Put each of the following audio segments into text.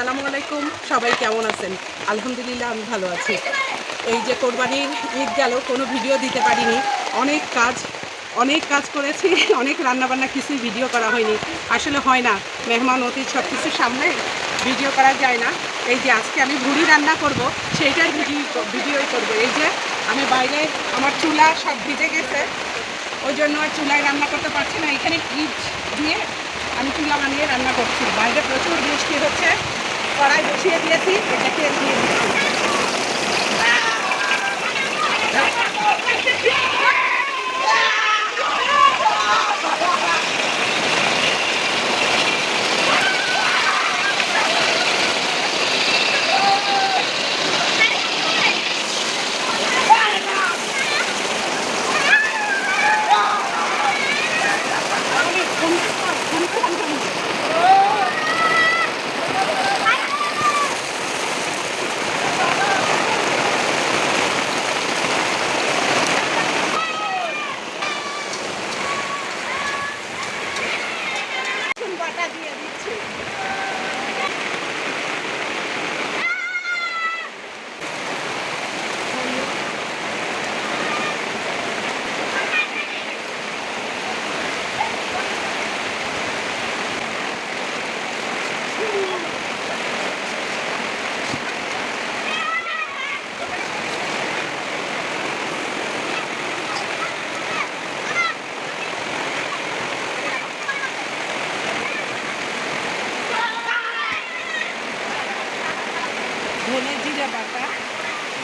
আসসালামু আলাইকুম। সবাই কেমন আছেন? আলহামদুলিল্লাহ, আমি ভালো আছি। এই যে কোরবানির ঈদ গেল, কোনো ভিডিও দিতে পারিনি। অনেক কাজ অনেক কাজ করেছি, অনেক রান্নাবান্না কিছুই ভিডিও করা হয়নি। আসলে হয় না, মেহমান অতীত সব কিছু সামনে ভিডিও করা যায় না। এই যে আজকে আমি ভুড়ি রান্না করব সেইটার ভিডিও, ভিডিওই করব। এই যে আমি বাইরে আমার চুলা সব ভিজে গেছে, ওই জন্য আর চুলায় রান্না করতে পারছি না। এখানে ফ্রিজ দিয়ে আমি চুলা বানিয়ে রান্না করছি। বাইরে প্রচুর বৃষ্টি হচ্ছে কড়াই বসিয়ে দিয়েছি এটা তেল দিয়ে দিয়েছি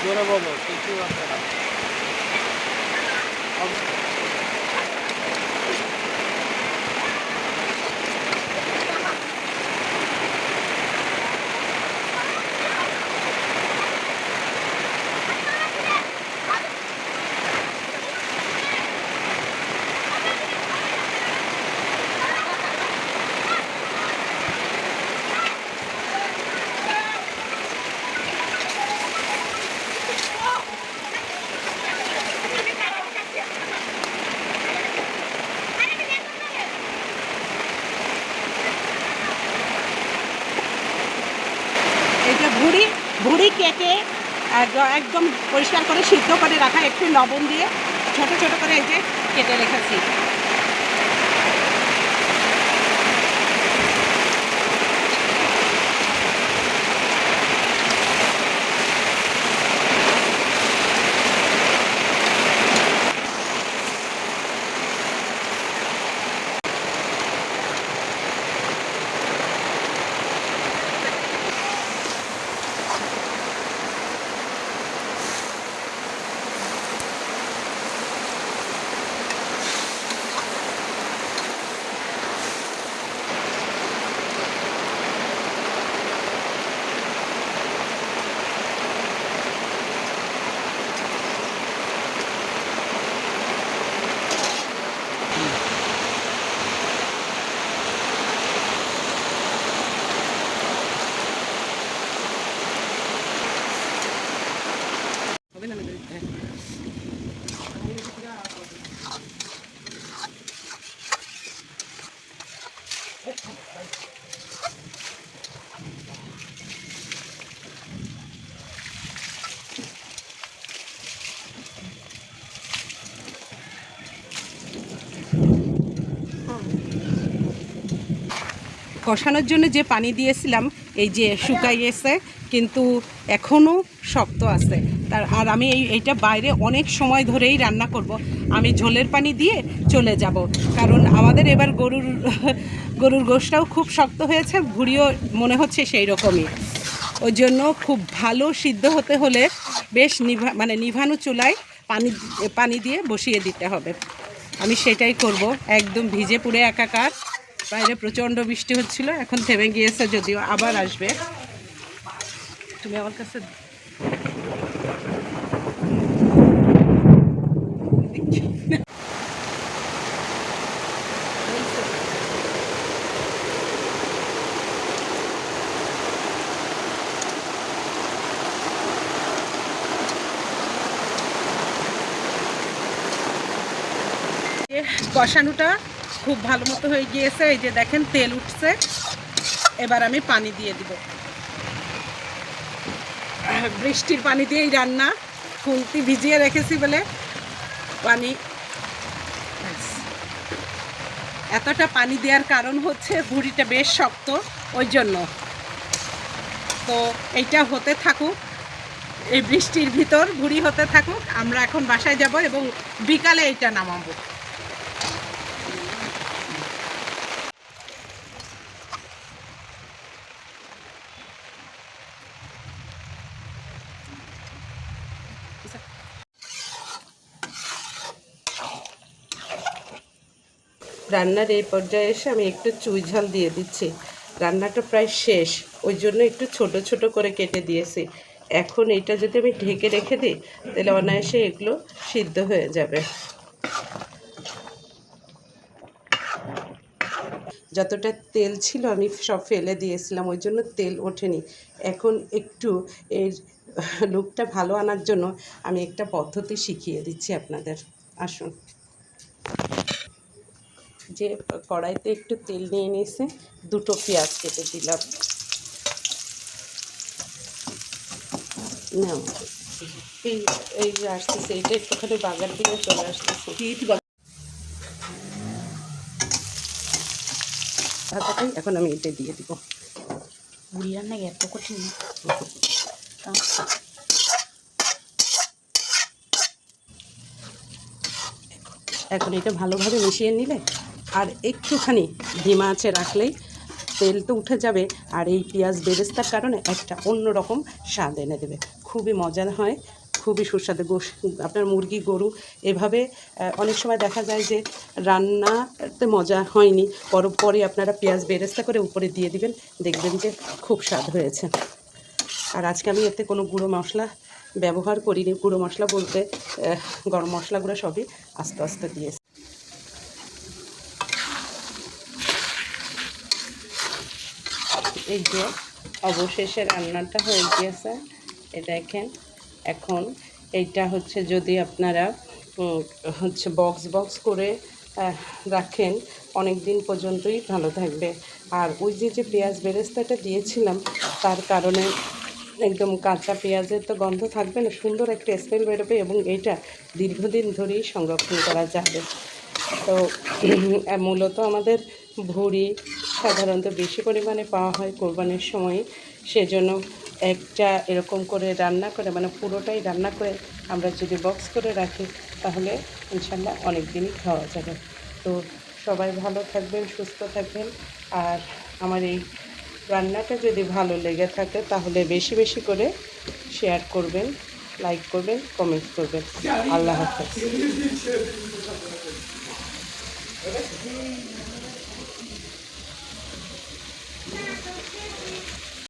জোরে বলো কিছু আছে ভুড়ি ভুড়ি কেটে এক- একদম পরিষ্কার করে সিদ্ধ করে রাখা একটু লবণ দিয়ে ছোট ছোট করে এই যে কেটে রেখেছি। কষানোর জন্য যে পানি দিয়েছিলাম, এই যে শুকাইয়েছে, কিন্তু এখনও শক্ত আছে। তার, আর আমি এই, এইটা বাইরে অনেক সময় ধরেই রান্না করব। আমি ঝোলের পানি দিয়ে চলে যাব। কারণ আমাদের এবার গরুর গরুর গোশটাও খুব শক্ত হয়েছে, ভুড়িও মনে হচ্ছে সেই রকমই ওই জন্য খুব ভালো সিদ্ধ হতে হলে বেশ নিভা মানে নিভানো চুলায় পানি পানি দিয়ে বসিয়ে দিতে হবে। আমি সেটাই করব। একদম ভিজে পুড়ে একাকার। বাইরে প্রচণ্ড বৃষ্টি হচ্ছিল এখন থেমে গিয়েছে যদিও আবার আসবে। তুমি আমার কাছে কষানোটা খুব ভালো মতো হয়ে গিয়েছে, এই যে দেখেন তেল উঠছে। এবার আমি পানি দিয়ে দিব। বৃষ্টির পানি দিয়েই রান্না, খুন্তি ভিজিয়ে রেখেছি বলে পানি। এতটা পানি দেওয়ার কারণ হচ্ছে ভুঁড়িটা বেশ শক্ত, ওই জন্য। তো এইটা হতে থাকুক, এই বৃষ্টির ভিতর ভুঁড়ি হতে থাকুক, আমরা এখন বাসায় যাব এবং বিকালে এইটা নামাবো। রান্নার এই পর্যায়ে এসে আমি একটু চুই ঝাল দিয়ে দিচ্ছি। রান্নাটা প্রায় শেষ। ওই জন্য একটু ছোট ছোট করে কেটে দিয়েছি। এখন এটা যদি আমি ঢেকে রেখে দিই, তাহলে অনায়াসে এগুলো সিদ্ধ হয়ে যাবে। যতটা তেল ছিল আমি সব ফেলে দিয়েছিলাম, ওই জন্য তেল ওঠেনি। এখন একটু এর লুকটা ভালো আনার জন্য আমি একটা পদ্ধতি শিখিয়ে দিচ্ছি আপনাদের। আসুন। যে কড়াইতে একটু তেল নিয়ে নিয়েছে দুটো পেঁয়াজ কেটে দিলাম। নাও। এই এই যে আসতেছে এটা একটুখানি বাগার দিকে চলে আসতেছে। ভাজাটাই এখন আমি এটা দিয়ে দিব। বুড়িয়ার রান্না এত কঠিন? না এখন এটা ভালোভাবে মিশিয়ে নিলে আর একটুখানি ধিমা আছে রাখলেই তেল তো উঠে যাবে, আর এই পেঁয়াজ বেরেস্তার কারণে একটা অন্য রকম স্বাদ এনে দেবে। খুবই মজার হয়, খুবই সুস্বাদু। গোস আপনার মুরগি, গরু এভাবে অনেক সময় দেখা যায় যে রান্নাতে মজা হয়নি, পর, পরে আপনারা পেঁয়াজ বেরেস্তা করে উপরে দিয়ে দিবেন, দেখবেন যে খুব স্বাদ হয়েছে। আর আজকে আমি এতে কোনো গুঁড়ো মশলা ব্যবহার করিনি। গুঁড়ো মশলা বলতে গরম মশলাগুলো সবই আস্তে আস্তে দিয়েছি এই যে অবশেষে রান্নাটা হয়ে গিয়েছে। এ দেখেন, এখন এইটা হচ্ছে যদি আপনারা হচ্ছে বক্স বক্স করে রাখেন অনেক দিন পর্যন্তই ভালো থাকবে। আর ওই যে যে পেঁয়াজ বেরেস্তাটা দিয়েছিলাম, তার কারণে একদম কাঁচা পেঁয়াজের তো গন্ধ থাকবে না, সুন্দর একটা স্মেল বেরোবে এবং এইটা দীর্ঘদিন ধরেই সংরক্ষণ করা যাবে। তো মূলত আমাদের ভুঁড়ি সাধারণত বেশি পরিমাণে পাওয়া হয় কোরবানির সময়। সেজন্য একটা এরকম করে রান্না করে মানে পুরোটাই রান্না করে আমরা যদি বক্স করে রাখি, তাহলে ইনশাল্লাহ অনেক দিনই খাওয়া যাবে। তো সবাই ভালো থাকবেন, সুস্থ থাকবেন। আর আমার এই রান্নাটা যদি ভালো লেগে থাকে, তাহলে বেশি বেশি করে শেয়ার করবেন লাইক করবেন কমেন্ট করবেন। আল্লাহ হাফেজ।